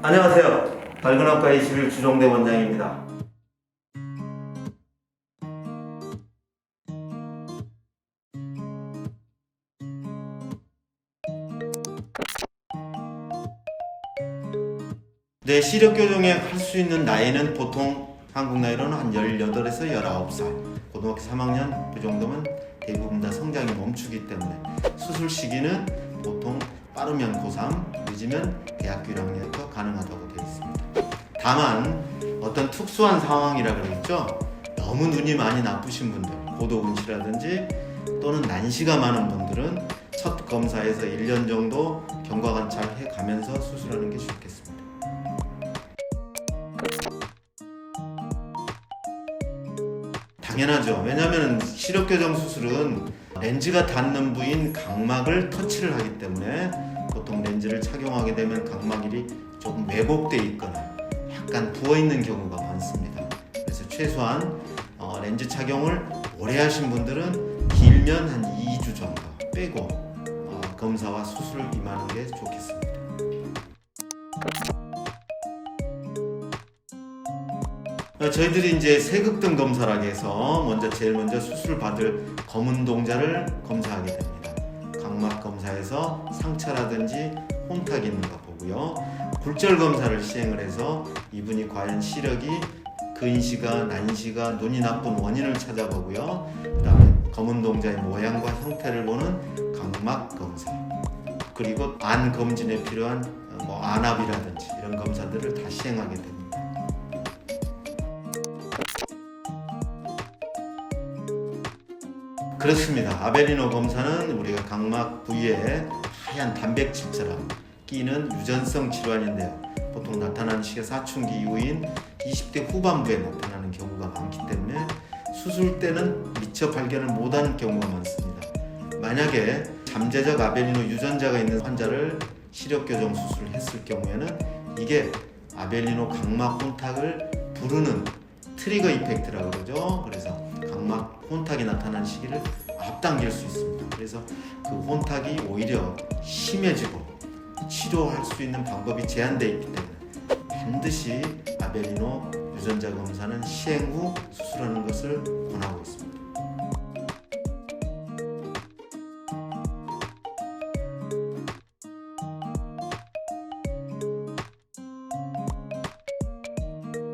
안녕하세요. 발근학과 21 주종대 원장입니다. 네, 시력 교정에 할 수 있는 나이는 보통 한국 나이로는 한 18에서 19살. 고등학교 3학년 그 정도면 대부분 다 성장이 멈추기 때문에 수술 시기는 보통 빠르면 고3, 늦으면 대학교 1학년부터 가능하다고 되어 있습니다. 다만 어떤 특수한 상황이라 그러겠죠. 너무 눈이 많이 나쁘신 분들, 고도근시라든지 또는 난시가 많은 분들은 첫 검사에서 1년 정도 경과 관찰해 가면서 수술하는 게 좋겠습니다. 당연하죠. 왜냐하면 시력 교정 수술은 렌즈가 닿는 부위인 각막을 터치를 하기 때문에 보통 렌즈를 착용하게 되면 각막이 조금 왜곡돼 있거나 약간 부어 있는 경우가 많습니다. 그래서 최소한 어, 렌즈 착용을 오래 하신 분들은 길면 한 2주 정도 빼고 어, 검사와 수술을 임하는 게 좋겠습니다. 저희들이 이제 세극등 검사라고 해서 먼저 제일 먼저 수술 받을 검은 동자를 검사하게 됩니다. 각막 검사에서 상처라든지 혼탁이 있는가 보고요. 굴절 검사를 시행을 해서 이분이 과연 시력이 근시가 난시가 눈이 나쁜 원인을 찾아보고요. 그 다음에 검은 동자의 모양과 형태를 보는 각막 검사. 그리고 안 검진에 필요한 어, 뭐 안압이라든지 이런 검사들을 다 시행하게 됩니다. 그렇습니다. 아벨리노 검사는 우리가 각막 부위에 하얀 단백질처럼 끼는 유전성 질환인데요. 보통 나타나는 시기가 사춘기 이후인 20대 후반부에 나타나는 경우가 많기 때문에 수술 때는 미처 발견을 못하는 경우가 많습니다. 만약에 잠재적 아벨리노 유전자가 있는 환자를 시력 교정 수술을 했을 경우에는 이게 아벨리노 각막 혼탁을 부르는 트리거 이펙트라고 그러죠. 그래서 각막 혼탁이 나타나는 시기를 앞당길 수 있습니다. 그래서 그 혼탁이 오히려 심해지고 치료할 수 있는 방법이 제한되어 있기 때문에 반드시 아벨리노 유전자 검사는 시행 후 수술하는 것을 권합니다.